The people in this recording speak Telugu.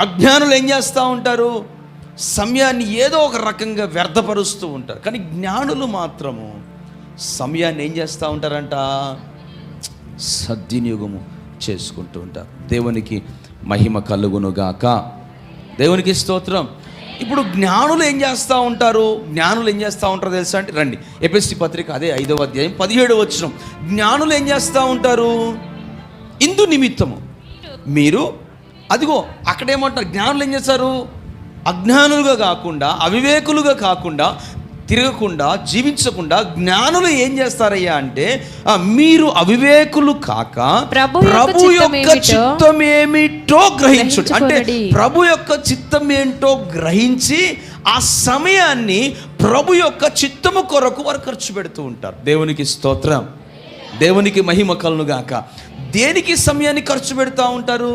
అజ్ఞానులు ఏం చేస్తూ ఉంటారు? సమయాన్ని ఏదో ఒక రకంగా వ్యర్థపరుస్తూ ఉంటారు. కానీ జ్ఞానులు మాత్రము సమయాన్ని ఏం చేస్తూ ఉంటారంట? సద్వినియోగము చేసుకుంటూ ఉంటారు. దేవునికి మహిమ కలుగునుగాక. దేవునికి స్తోత్రం. ఇప్పుడు జ్ఞానులు ఏం చేస్తూ ఉంటారు? జ్ఞానులు ఏం చేస్తూ ఉంటారు తెలుసా అంటే రండి. ఎపిఎస్టి పత్రిక అదే ఐదవ అధ్యాయం పదిహేడు వచ్చిన జ్ఞానులు ఏం చేస్తూ ఉంటారు? ఇందు నిమిత్తము. మీరు అదిగో అక్కడేమంటారు జ్ఞానులు ఏం చేస్తారు అజ్ఞానులుగా కాకుండా అవివేకులుగా కాకుండా తిరగకుండా జీవించకుండా జ్ఞానులు ఏం చేస్తారయ్యా అంటే మీరు అవివేకులు కాక ప్రభు యొక్క చిత్తమేమిటో చిత్తమేమిటో గ్రహించుడు అంటే. ప్రభు యొక్క చిత్తం ఏంటో గ్రహించి ఆ సమయాన్ని ప్రభు యొక్క చిత్తము కొరకు వారు ఖర్చు పెడుతూ ఉంటారు. దేవునికి స్తోత్రం. దేవునికి మహిమ కలును గాక దేనికి సమయాన్ని ఖర్చు పెడతా ఉంటారు?